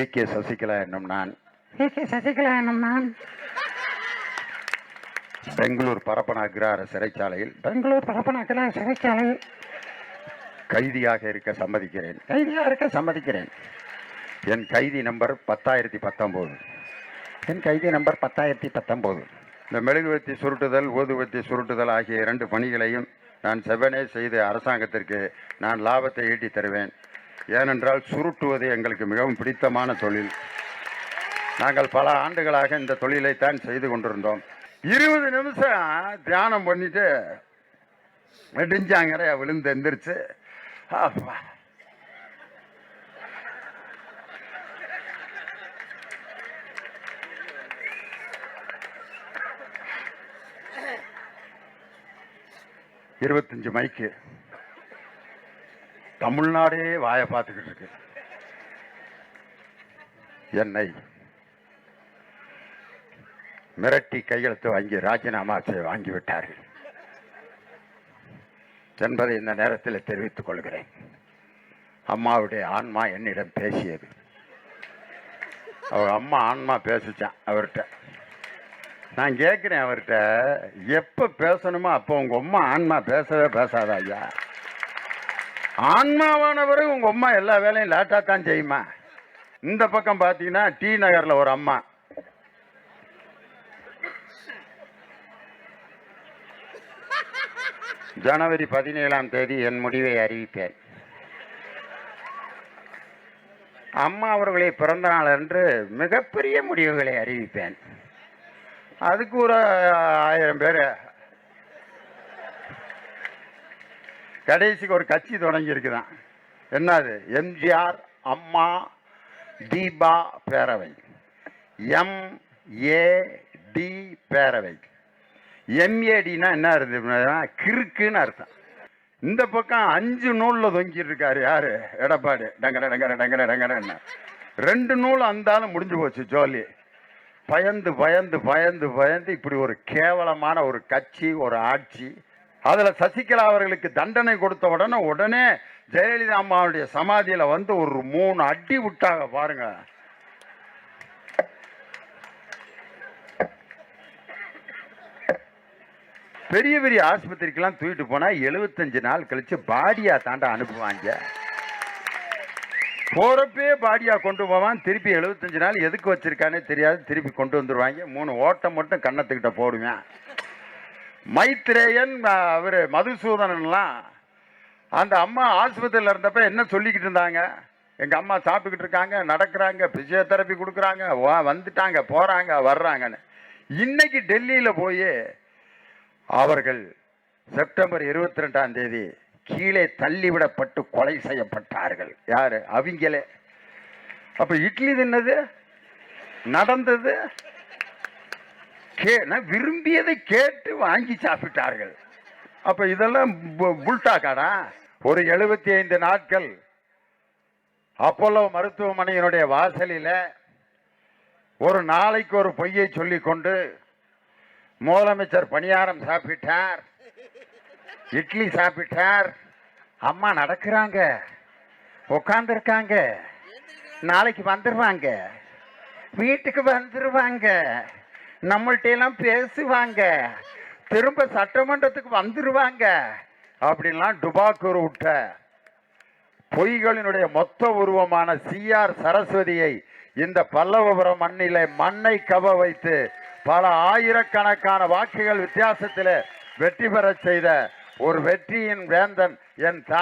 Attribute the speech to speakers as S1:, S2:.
S1: We. K. Sasikala என்னும் நான்.
S2: We. K. Sasikala என்னும் நான்.
S1: பெங்களூர் பரப்பன அக்ரஹார சிறைச்சாலையில்.
S2: பெங்களூர் பரப்பனாக்கிற சிறைச்சாலையில்.
S1: கைதியாக இருக்க சம்மதிக்கிறேன்.
S2: கைதியாக இருக்க சம்மதிக்கிறேன்.
S1: என் கைதி நம்பர் பத்தாயிரத்தி பத்தொம்போது.
S2: என் கைதி நம்பர் பத்தாயிரத்தி பத்தொம்போது.
S1: இந்த மெழுகுவர்த்தி சுருட்டுதல் ஊதுவத்தி சுருட்டுதல் ஆகிய இரண்டு பணிகளையும் நான் செவ்வனே செய்து அரசாங்கத்திற்கு நான் லாபத்தை ஈட்டித் தருவேன். ஏனென்றால் சுருட்டுவது எங்களுக்கு மிகவும் பிடித்தமான தொழில். நாங்கள் பல ஆண்டுகளாக இந்த தொழிலை தான் செய்து கொண்டிருந்தோம். இருபது நிமிஷம் தியானம் பண்ணிட்டு நெடுஞ்சாங்கரையா விழுந்து எந்திரிச்சு இருபத்தஞ்சு மைக்கு. தமிழ்நாடே வாயை பார்த்துக்கிட்டு இருக்கு. என்னை மிரட்டி கையெழுத்து வாங்கி ராஜினாமா செய்ய வாங்கி விட்டார்கள் என்பதை இந்த நேரத்தில் தெரிவித்துக் கொள்கிறேன். அம்மாவுடைய ஆன்மா என்னிடம் பேசியது. அவர் அம்மா ஆன்மா பேசிச்சான் அவர்கிட்ட. நான் கேட்குறேன் அவர்கிட்ட எப்போ பேசணுமோ அப்போ உங்கள் அம்மா ஆன்மா பேசவே பேசாதா ஐயா. ஆன்மாவானவரை உங்க அம்மா எல்லா வேலையும் லேட்டாக தான் செய்யுமா? இந்த பக்கம் பார்த்தீங்கன்னா டி நகரில் ஒரு அம்மா. ஜனவரி பதினேழாம் தேதி என் முடிவை அறிவிப்பேன். அம்மா அவர்களை பிறந்த நாள் அன்று மிகப்பெரிய முடிவுகளை அறிவிப்பேன். அதுக்கு ஒரு ஆயிரம் பேர் கடைசிக்கு ஒரு கட்சி தொடங்கி இருக்குதான் என்னது? எம்ஜிஆர் அம்மா தீபா பேரவை. எம்ஏடி பேரவை. எம்ஏடினா என்ன இருந்ததுன்னா கிறுக்குன்னு அர்த்தம். இந்த பக்கம் அஞ்சு நூலில் தொங்கிட்டு இருக்காரு யாரு? எடப்பாடு. டங்கட டங்கர டங்கட டங்கரன்னு ரெண்டு நூல் அந்தாலும் முடிஞ்சு போச்சு ஜோலி. பயந்து பயந்து பயந்து பயந்து இப்படி ஒரு கேவலமான ஒரு கட்சி ஒரு ஆட்சி அதில் சசிகலா அவர்களுக்கு தண்டனை கொடுத்த உடனே உடனே ஜெயலலிதா அம்மாவுடைய சமாதியில் வந்து ஒரு மூணு அடி விட்டாங்க பாருங்க. பெரிய பெரிய ஆஸ்பத்திரிக்கெல்லாம் தூக்கிட்டு போனால் எழுபத்தஞ்சு நாள் கழிச்சு பாடியா தாண்டா அனுப்புவாங்க. போறப்பே பாடியா கொண்டு போவான் திருப்பி எழுபத்தஞ்சு நாள் எதுக்கு வச்சிருக்கானே தெரியாது திருப்பி கொண்டு வந்துருவாங்க. மூணு ஓட்டம் மட்டும் கன்னத்துக்கிட்ட போடுவேன். மைத்ரேயன் அவர் மதுசூதனன்லாம் அந்த அம்மா ஆஸ்பத்திரியில் இருந்தப்ப என்ன சொல்லிக்கிட்டு இருந்தாங்க? எங்கள் அம்மா சாப்பிட்டுக்கிட்டு இருக்காங்க நடக்கிறாங்க பிசியோதெரப்பி கொடுக்குறாங்க வா வந்துட்டாங்க போகிறாங்க வர்றாங்கன்னு. இன்னைக்கு டெல்லியில் போய் அவர்கள் செப்டம்பர் இருபத்தி ரெண்டாம் தேதி கீழே தள்ளிவிடப்பட்டு கொலை செய்யப்பட்டார்கள். யார்? அவங்களே. அப்போ இட்லி தின்னது நடந்தது கே நான் விரும்பியதை கேட்டு வாங்கி சாப்பிட்டார்கள். அப்ப இதெல்லாம் பு- புல்டாக்காடா? ஒரு எழுபத்தி ஐந்து நாட்கள் அப்போலோ மருத்துவமனையினுடைய வாசலில் ஒரு நாளைக்கு ஒரு பொய்யை சொல்லிக்கொண்டு முதலமைச்சர் பணியாரம் சாப்பிட்டார். இட்லி சாப்பிட்டார். அம்மா நடக்கிறாங்க. உட்காந்துருக்காங்க நாளைக்கு வந்துடுவாங்க வீட்டுக்கு வந்துருவாங்க. நம்மள்ட்ட எல்லாம் பேசுவாங்க. திரும்ப சட்டமன்றத்துக்கு வந்துருவாங்க. அப்படின்லாம் டுபாக்கூர் விட்ட பொய்களினுடைய மொத்த உருவமான சிஆர் சரஸ்வதியை இந்த பல்லவபுரம் மண்ணில மண்ணை கவ வைத்து பல ஆயிரக்கணக்கான வாக்குகள் வித்தியாசத்தில் வெற்றி பெறச் செய்த ஒரு வெற்றியின் வேந்தன் என் தா